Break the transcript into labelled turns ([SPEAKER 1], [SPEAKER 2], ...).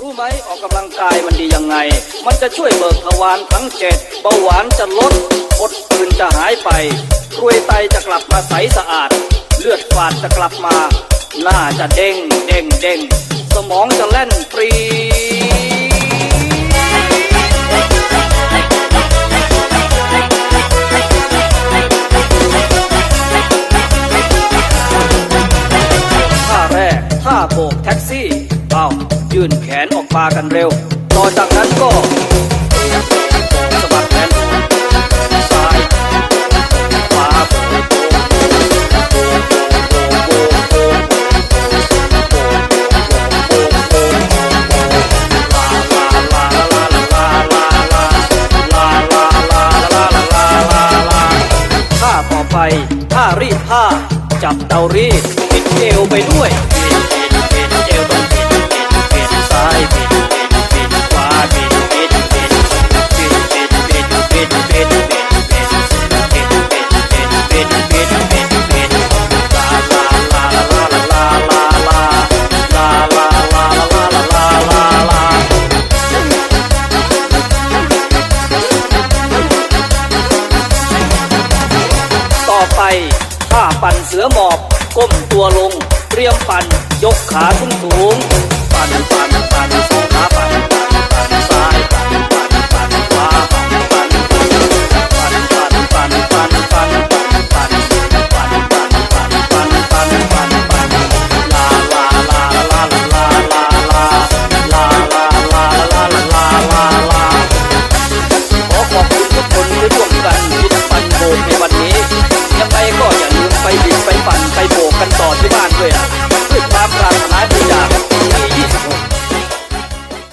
[SPEAKER 1] รู้ไหมออกกำลังกายมันดียังไง มันจะช่วยเบิกทวารทั้งเจ็ดเบาหวานจะลดอดปืนจะหายไปกรวยไตจะกลับมาใสสะอาด เลือดฝาดจะกลับมา หน้าจะเด้งเด้งเด้งสมองจะแล่นปรีท่าแรกท่าโบกแท็กซี่ เอา ยื่นแขนออกมากันเร็ว ต่อจากนั้นก็สะบัดแขนซ้ายขวาท่าต่อไปท่ารีดผ้า จับเตารีดติดเอวไปด้วย ต่อไปท่าปั่นเสือหมอบ ก้มตัวลง เตรียมปั่น ยกขาขึ้นสูง ปั่นปั่นปั่นันไปโบกกันต่อที่บ้านด้วยอะ